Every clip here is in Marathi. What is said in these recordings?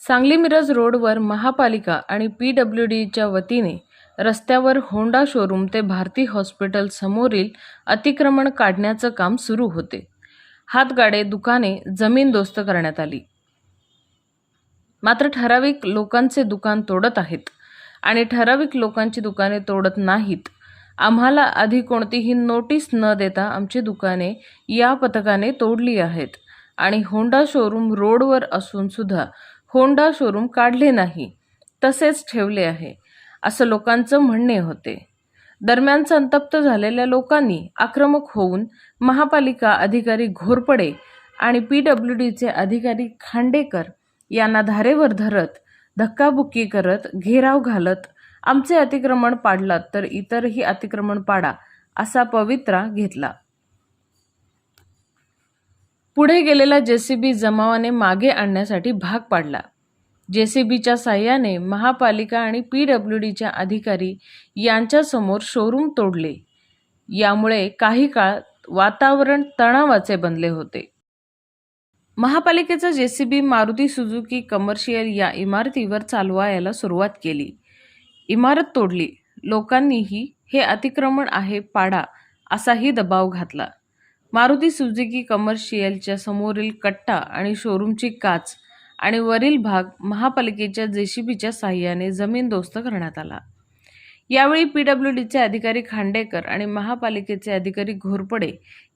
सांगली मिरज रोडवर महापालिका आणि पी डब्ल्यू डीच्या वतीने रस्त्यावर होंडा शोरूम ते भारती हॉस्पिटल समोरील अतिक्रमण काढण्याचं काम सुरू होते. हातगाडे दुकाने जमीनदोस्त करण्यात आली. मात्र ठराविक लोकांचे दुकान तोडत आहेत आणि ठराविक लोकांची दुकाने तोडत नाहीत. आम्हाला आधी कोणतीही नोटीस न देता आमची दुकाने या पथकाने तोडली आहेत आणि होंडा शोरूम रोडवर असून सुद्धा होंडा शोरूम काढले नाही तसेच ठेवले आहे असं लोकांचं म्हणणे होते. दरम्यान संतप्त झालेल्या लोकांनी आक्रमक होऊन महापालिका अधिकारी घोरपडे आणि पी डब्ल्यू डीचे अधिकारी खांडेकर यांना धारेवर धरत धक्काबुक्की करत घेराव घालत आमचे अतिक्रमण पाडलात तर इतरही अतिक्रमण पाडा असा पवित्रा घेतला. पुढे गेलेला जेसीबी जमावाने मागे आणण्यासाठी भाग पाडला. जेसीबीच्या साह्याने महापालिका आणि पी डब्ल्यू डीच्या अधिकारी यांच्यासमोर शोरूम तोडले. यामुळे काही काळ वातावरण तणावाचे बनले होते. महापालिकेचा जेसीबी मारुती सुझुकी कमर्शियल या इमारतीवर चालवायला सुरुवात केली. इमारत तोडली. लोकांनीही हे अतिक्रमण आहे पाडा असाही दबाव घातला. मारुती सुजुकी कमर्शियलच्या समोरील कट्टा आणि शोरूमची काच आणि वरील भाग महापालिकेच्या जेसीबीच्या साह्याने जमीनदोस्त करण्यात आला. यावेळी पी डब्ल्यू डीचे अधिकारी खांडेकर आणि महापालिकेचे अधिकारी घोरपडे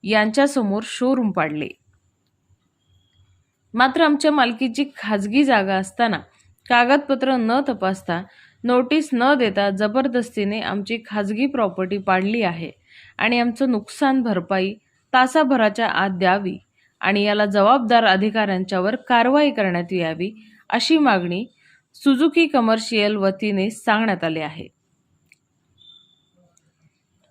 यांच्यासमोर शोरूम पाडले. मात्र आमच्या मालकीची खाजगी जागा असताना कागदपत्र न तपासता नोटीस न देता जबरदस्तीने आमची खाजगी प्रॉपर्टी पाडली आहे आणि आमचं नुकसान भरपाई तासाभराच्या आत द्यावी आणि याला जबाबदार अधिकाऱ्यांच्यावर कारवाई करण्यात यावी अशी मागणी सुझुकी कमर्शियल वतीने सांगण्यात आले आहे.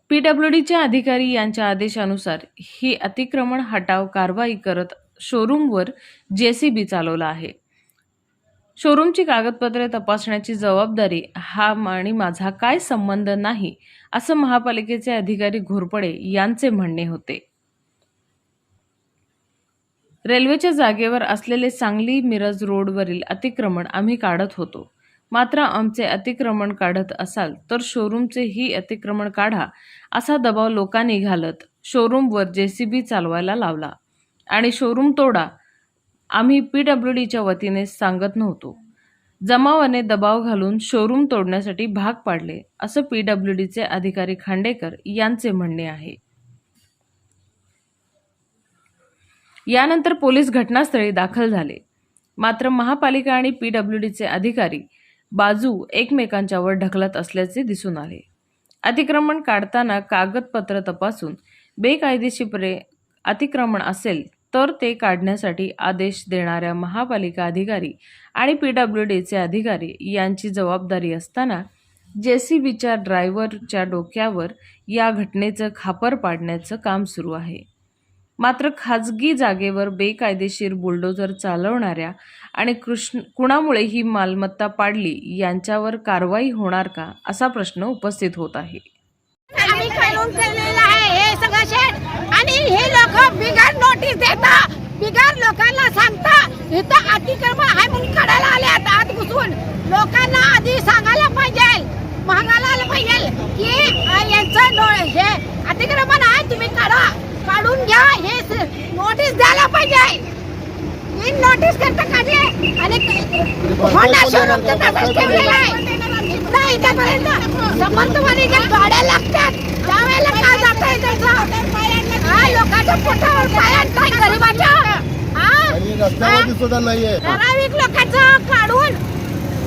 पी डब्ल्यू डीच्या अधिकारी यांच्या आदेशानुसार ही अतिक्रमण हटाव कारवाई करत शोरूमवर जेसीबी चालवला आहे. शोरूमची कागदपत्रे तपासण्याची जबाबदारी हा आणि माझा काय संबंध नाही असं महापालिकेचे अधिकारी घोरपडे यांचे म्हणणे होते. रेल्वेच्या जागेवर असलेले सांगली मिरज रोडवरील अतिक्रमण आम्ही काढत होतो. मात्र आमचे अतिक्रमण काढत असाल तर शोरूमचे ही अतिक्रमण काढा असा दबाव लोकांनी घालत शोरूमवर जे सी बी चालवायला लावला. आणि शोरूम तोडा आम्ही पी डब्ल्यू डीच्या वतीने सांगत नव्हतो. जमावाने दबाव घालून शोरूम तोडण्यासाठी भाग पाडले असं पी डब्ल्यू डीचे अधिकारी खांडेकर यांचे म्हणणे आहे. यानंतर पोलीस घटनास्थळी दाखल झाले. मात्र महापालिका आणि पी डब्ल्यू डीचे अधिकारी बाजू एकमेकांच्यावर ढकलत असल्याचे दिसून आले. अतिक्रमण काढताना कागदपत्र तपासून बेकायदेशीरपणे अतिक्रमण असेल तर ते काढण्यासाठी आदेश देणाऱ्या महापालिका अधिकारी आणि पी डब्ल्यू डीचे अधिकारी यांची जबाबदारी असताना जे सी बीच्या ड्रायव्हरच्या डोक्यावर या घटनेचं खापर पाडण्याचं काम सुरू आहे. मात्र खाजगी जागेवर बेकायदेशीर बुलडोझर चालवणाऱ्या आणि कृष्ण कुणामुळे ही मालमत्ता पाडली यांच्यावर कारवाई होणार का असा प्रश्न उपस्थित होत आहे. हे सगळं आणि हे लोक बिगार नोटीस देता बिगार लोकांना सांगता इथं अतिक्रमण आहे म्हणून कडायला आले आता आत घुसून. लोकांना आधी सांगायला पाहिजे महागाला पाहिजे की यांचं नो- हे अतिक्रमण आहे तुम्ही काढा. काढून घ्या. हे नोटीस द्यायला पाहिजे. मी नोटीस करता काढले. आणि होंडा शोरूमचं तसंच ठेवलेलं आहे? इथं इथेपर्यंत समर्थवादी ज्या गाड्या लागतात त्यावेळेला काय जात आहे त्याचं हा लोकांच्या पोटावर पायात काय गरीबाच्या. हा? ठराविक लोकांचं काढून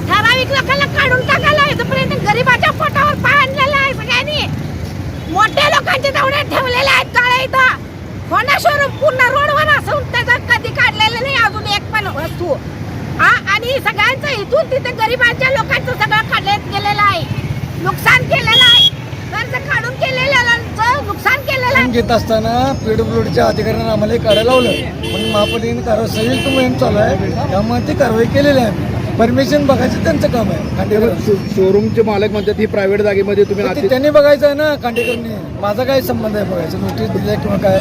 ठराविक लोकांना काढून टाकायला इथपर्यंत गरीबाच्या पोटावर पाय आणलेला आहे सगळ्यांनी. मोठ्या लोकांचे तेवढे ठेवलेले आहेत काळे इथं. होंडा शोरूम पूर्ण रोडवर असून त्याचं कधी काढलेलं नाही अजून एक पण वस्तू. हा आणि सगळ्यांचं इथून तिथे गरीबांच्या लोकांचं सगळं काढण्यात गेलेलं आहे. नुकसान केलेलं आहे. कर्ज काढून केलेलं नुकसान केलेलं आहे. घेत असताना पीडब्ल्यूडीच्या अधिकाऱ्यांना आम्हाला काढायला लावलं. म्हणून महापालिकेने कारवाई संयुक्त मोहीम चालू आहे. त्यामुळे ती कारवाई केलेली आहे. परमिशन बघायचं त्यांचं काम आहे खांडेकर शोरूमचे मालक म्हणतात ही प्रायव्हेट जागेमध्ये तुम्ही त्यांनी बघायचं आहे ना खांडेकरनी. माझा काय संबंध आहे बघायचं? नोटीस दिल्या किंवा काय?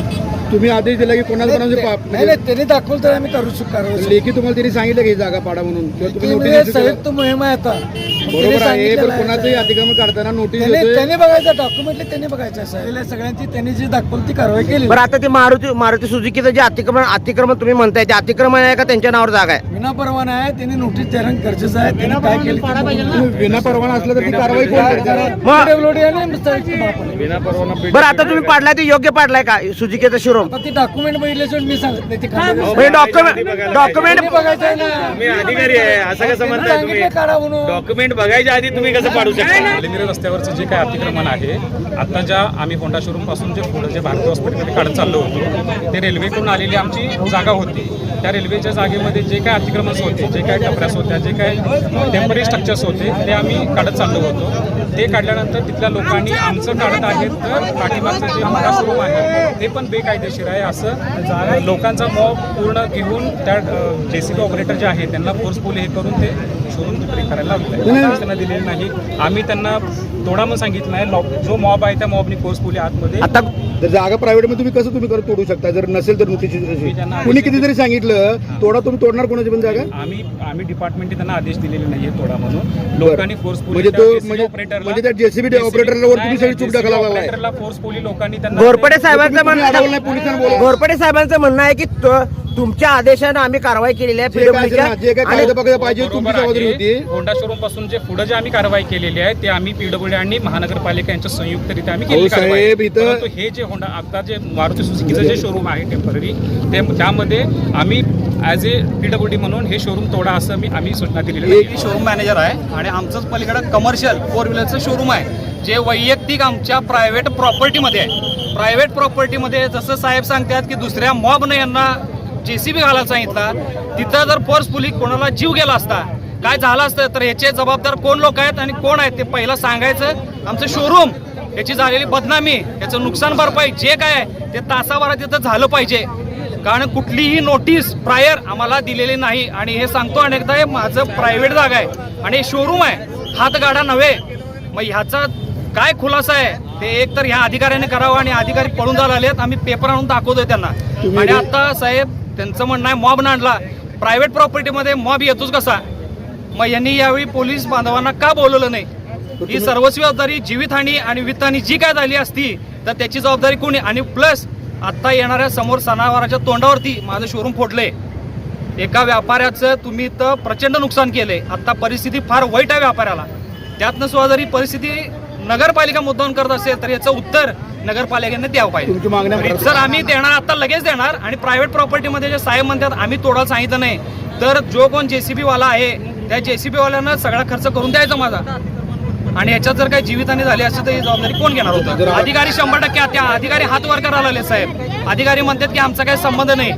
तुम्ही आदेश दिला की कोणाला कोणाचे पाप नाही म्हणजे नाही त्यांनी दाखवलं तर आम्ही करू शकतो कारवाई. लेखी तुम्हाला त्यांनी सांगितलं की ही जागा पाडा म्हणून. किंवा तुम्ही ती नोटीस म्हणजे issue केलं. संयुक्त मोहीम आहे आता. त्यांनी बरोबर आहे सांगितलेलं पण आहे, कोणाचंही. अतिक्रमण काढताना नोटीस त्यांनी देतोय त्यांनी बघायचं डॉक्युमेंटली त्यांनी बघायचं साहेब सगळ्यांची त्यांनी जी दाखवली ती कारवाई केली. बरं आता ते मारुती मारुती सुझुकीचं जे अतिक्रमण अतिक्रमण तुम्ही म्हणताय ते अतिक्रमण आहे का त्यांच्या नावावर जागा आहे? विना परवाना आहे त्यांनी नोटीस देणं गरजेचं आहे. त्यांनी काय केलं तुम्ही विना परवाना असलं तर ती कारवाई कोण करते? मग- PWD आणि संयुक्त महापालिका. हो. बरं आता तुम्ही पाडलाय ते योग्य पाडलाय का? सुझुकीचं शोरूम ती डॉक्युमेंट बघितल्याशिवाय मी सांगत नाही ती म्हणजे डॉक्युमेंट डॉक्युमेंट त्यांनी बघायचं आहे ना. तुम्ही अधिकारी आहे असं कसं म्हणताय तुम्ही? सांगितलं काढा म्हणून. डॉक्युमेंट बघायच्या आधी तुम्ही कसं पाडू शकता? वालेमिरे रस्त्यावरचं जे काय अतिक्रमण आहे आता ज्या आम्ही होंडा शोरूमपासून जे पुढे जे भारती हॉस्पिटलमध्ये काढत चाललो होतो ते रेल्वेकडून आलेली आमची जागा होती. त्या रेल्वेच्या जागेमध्ये जे काय अतिक्रमण होते जे काय टपऱ्यास होत्या जे काय टेंपररी स्ट्रक्चर्स होते ते आम्ही काढत चाललो होतो. ते काढल्यानंतर तिथल्या लोकांनी आमचं काढत आहेत तर पाठीमागचं जे होंडा शोरूम आहे ते पण बेकायदेशीर आहे असं. लोकांचा मॉब पूर्ण घेऊन त्या जे सी बी ऑपरेटर जे आहे त्यांना फोर्सफुली हे करून ते शोरूम रिपेअर करायला लागले. त्यांना दिलेली नाही. आम्ही त्यांना तोडा म्हणून सांगितलं आहे जो मॉब आहे त्या मॉबनी फोर्सफुली आतमध्ये आता तर जागा प्रायव्हेटमध्ये तुम्ही कसं तुम्ही करून तोडू शकता? जर नसेल तर नोटीस कुणी कितीतरी सांगितलं तोडा तुम्ही तोडणार कोणाची पण जागा? आम्ही आम्ही डिपार्टमेंटने त्यांना आदेश दिलेले नाहीये तोडा म्हणून. लोकांनी फोर्सफुली म्हणजे तो म्हणजे म्हणजे त्या जेसीबी ऑपरेटरला वर तुम्ही सगळी चूक ढकलायला लागलाय. ऑपरेटरला फोर्सफुली लोकांनी त्यांना घोरपडे साहेबांचं तुम्ही अडवलं म्हणणं नाही पोलिसांना बोलवा घोरपडे साहेबांचं म्हणणं आहे की तो- तुमच्या आदेशानं आम्ही कारवाई केलेली आहे जे काय जे काय कायदा पाहिजे तुमची बरोबर जबाबदारी होती. आहे होंडा शोरूमपासून जे पुढे जे आम्ही कारवाई केलेली आहे ते आम्ही पीडब्ल्यू आणि महानगरपालिका यांच्या संयुक्तरित्या आम्ही केली अहो, कारवाई. साहेब, इथं- परंतु हे जे होंडा आता जे मारुती सुझुकीचं जे शोरूम आहे टेंपररी ते त्यामध्ये आम्ही ॲज ए पीडब्ल्यू म्हणून हे शोरूम तोडा असं मी आम्ही सूचना दिलेली आहे. मी शोरूम मॅनेजर आहे आणि आमचंच पलीकडं कमर्शियल फोर व्हीलरचं शोरूम आहे जे वैयक्तिक आमच्या प्रायव्हेट प्रॉपर्टीमध्ये आहे. प्रायव्हेट प्रॉपर्टीमध्ये जसं साहेब सांगतात की दुसऱ्या मॉबनं यांना जे सी बी घालायला सांगितला तिथं जर फोर्सफुली कोणाला जीव गेला असता काय झालं असतं तर याचे जबाबदार कोण लोक आहेत आणि कोण आहेत ते पहिलं सांगायचं. आमचं शोरूम याची झालेली बदनामी याचं नुकसान भरपाई जे काय आहे ते तासाभरात तिथं झालं पाहिजे. कारण कुठलीही नोटीस प्रायर आम्हाला दिलेली नाही. आणि हे सांगतो अनेकदा हे माझं प्रायव्हेट जागा आहे. आणि शोरूम आहे. हातगाडा नव्हे. मग ह्याचा काय खुलासा आहे ते एक तर ह्या अधिकाऱ्याने करावं आणि अधिकारी पळून जायला आलेत आम्ही पेपर आणून दाखवतोय त्यांना. आणि आता साहेब त्यांचं म्हणणं आहे मॉब आणला. प्रायव्हेट प्रॉपर्टीमध्ये मॉब येतोच कसा? मग यांनी यावेळी पोलीस बांधवांना का बोलवलं नाही? ही सर्वस्वी जबाबदारी जीवितहानी आणि वित्तहानी जी काय झाली असती तर त्याची जबाबदारी कोणी? आणि प्लस आता येणाऱ्या समोर सणावाराच्या तोंडावरती माझं शोरूम फोडलंय. एका व्यापाऱ्याचं तुम्ही तर प्रचंड नुकसान केलंय. आता परिस्थिती फार वाईट आहे व्यापाऱ्याला. त्यातनं सुद्धा जरी परिस्थिती नगरपालिका मुद्दाम करत असेल तर याचं उत्तर नगरपालिकेने द्यावं तुमची मागण्या पाहिजे सर आम्ही देणार आता लगेच देणार आणि प्रायव्हेट प्रॉपर्टीमध्ये जे साहेब म्हणतात आम्ही तोडायला सांगितलं नाही तर जो कोण जेसीबी वाला आहे त्या जेसीबी वाल्यानं सगळा खर्च करून द्यायचा माझा. आणि याच्यात जर काही जीवितहानी झाली असेल तर ही जबाबदारी कोण घेणार होतं? अधिकारी शंभर टक्के त्या अधिकारी हात वर करायला आले साहेब. अधिकारी म्हणतात की आमचा काही संबंध नाही.